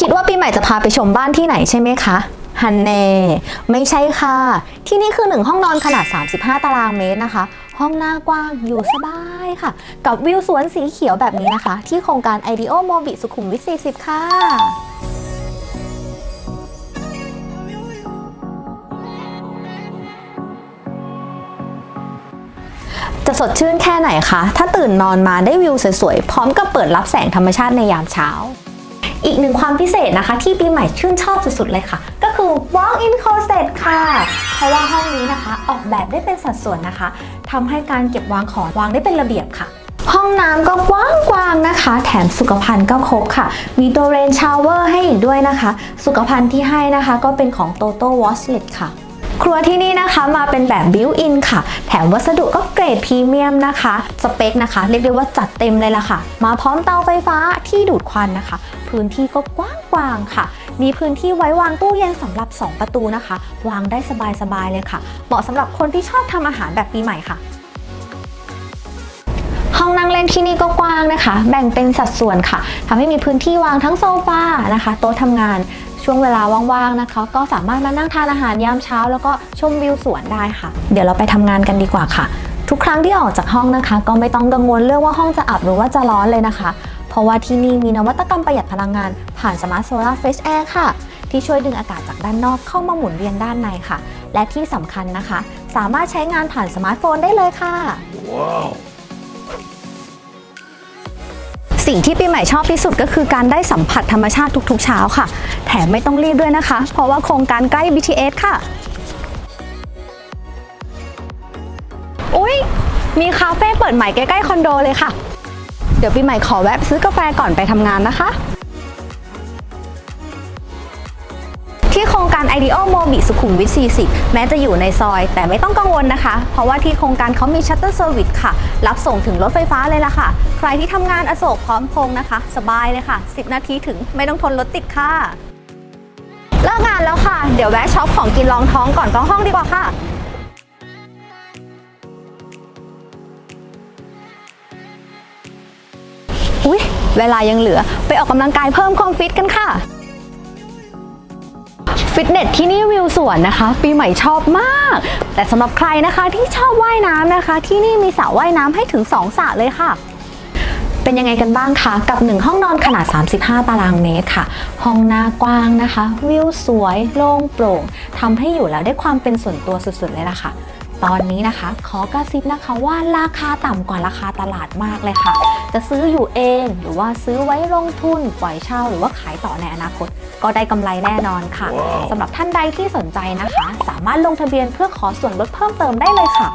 คิดว่าปีใหม่จะพาไปชมบ้านที่ไหนใช่ไหมคะฮันเน่ไม่ใช่ค่ะ ที่นี่คือหนึ่งห้องนอนขนาด 35 ตารางเมตรนะคะ ห้องหน้ากว้างอยู่สบายค่ะ กับวิวสวนสีเขียวแบบนี้นะคะ ที่โครงการ IDEO m o b i สุขุมวิท 40 ค่ะจะสดชื่นแค่ไหนคะ ถ้าตื่นนอนมาได้วิวสวยๆ พร้อมกับเปิดรับแสงธรรมชาติในยามเช้า อีกหนึ่งความพิเศษนะคะ ที่ปีใหม่ชื่นชอบสุดๆเลยค่ะ ก็คือ walk-in closet ค่ะ เพราะว่าห้องนี้นะคะออกแบบได้เป็นสัดส่วนนะคะทำให้การเก็บวางของวางได้เป็นระเบียบค่ะห้องน้ำก็กว้างๆนะคะ แถมสุขภัณฑ์ก็ครบค่ะ มีตัวเรนชาวเวอร์ให้อีกด้วยนะคะ สุขภัณฑ์ที่ให้นะคะ ก็เป็นของ Toto Washlet ค่ะ ครัวที่นี่นะคะมาเป็นแบบบิวอินค่ะ แถมวัสดุก็เกรดพรีเมียมนะคะ สเปคนะคะ เรียกได้ว่าจัดเต็มเลยล่ะค่ะ มาพร้อมเตาไฟฟ้าที่ดูดควันนะคะ พื้นที่ก็กว้างๆค่ะ มีพื้นที่ไว้วางตู้เย็นสำหรับ 2 ประตูนะคะ วางได้สบายๆเลยค่ะ เหมาะสำหรับคนที่ชอบทำอาหารแบบปีใหม่ค่ะห้องนั่งเล่นที่นี่ก็กว้างนะคะ แบ่งเป็นสัดส่วนค่ะทำให้มีพื้นที่วางทั้งโซฟานะคะ โต๊ะทำงาน ช่วงเวลาว่างๆนะคะ ก็สามารถมานั่งทานอาหารยามเช้า แล้วก็ชมวิวสวนได้ค่ะ เดี๋ยวเราไปทำงานกันดีกว่าค่ะ ทุกครั้งที่ออกจากห้องนะคะ ก็ไม่ต้องกังวลเรื่องว่าห้องจะอับหรือว่าจะร้อนเลยนะคะ เพราะว่าที่นี่มีนวัตกรรมประหยัดพลังงาน ผ่านสมาร์ทโซลาร์เฟชแอร์ค่ะที่ช่วยดึงอากาศจากด้านนอกเข้ามาหมุนเวียนด้านในค่ะ และที่สำคัญนะคะ สามารถใช้งานผ่านสมาร์ทโฟนได้เลยค่ะ สิ่งที่ปีใหม่ชอบที่สุดก็คือการได้สัมผัสธรรมชาติทุกๆ เช้าค่ะ แถมไม่ต้องรีบด้วยนะคะ เพราะว่าโครงการใกล้ BTS ค่ะ อุ๊ย มีคาเฟ่เปิดใหม่ใกล้ๆคอนโดเลยค่ะ เดี๋ยวปีใหม่ขอแวะซื้อกาแฟก่อนไปทำงานนะคะ ที่โครงการ IDEO m o b i สุขุมวิท 40 แม้จะอยู่ในซอย แต่ไม่ต้องกังวลนะคะ เพราะว่าที่โครงการเขามีชัตเตอร์เซอร์วิสค่ะ รับส่งถึงรถไฟฟ้าเลยล่ะค่ะ ใครที่ทำงานอโศกพร้อมพงนะคะ สบายเลยค่ะ 10 นาทีถึงไม่ต้องทนรถติดค่ะเลิกงานแล้วค่ะ เดี๋ยวแวะช็อปของกินรองท้องก่อนเข้าห้องดีกว่าค่ะอุ๊ยเวลายังเหลือไปออกกำลังกายเพิ่มความฟิตกันค่ะ ฟิตเนสที่นี่วิวสวนนะคะ ปีใหม่ชอบมาก แต่สำหรับใครนะคะที่ชอบว่ายน้ำนะคะ ที่นี่มีสระว่ายน้ำให้ถึง 2สระเลยค่ะ เป็นยังไงกันบ้างคะ กับ 1 ห้องนอนขนาด 35 ตารางเมตรค่ะ ห้องหน้ากว้างนะคะ วิวสวย โล่งโปร่งทำให้อยู่แล้วได้ความเป็นส่วนตัวสุดๆเลยล่ะค่ะ ตอนนี้นะคะ ขอกระซิบนะคะว่าราคาต่ำกว่าราคาตลาดมากเลยค่ะ จะซื้ออยู่เองหรือว่าซื้อไว้ลงทุนปล่อยเช่าหรือว่าขายต่อในอนาคต ก็ได้กำไรแน่นอนค่ะสำหรับท่านใดที่สนใจนะคะ สามารถลงทะเบียนเพื่อขอส่วนลดเพิ่มเติมได้เลยค่ะ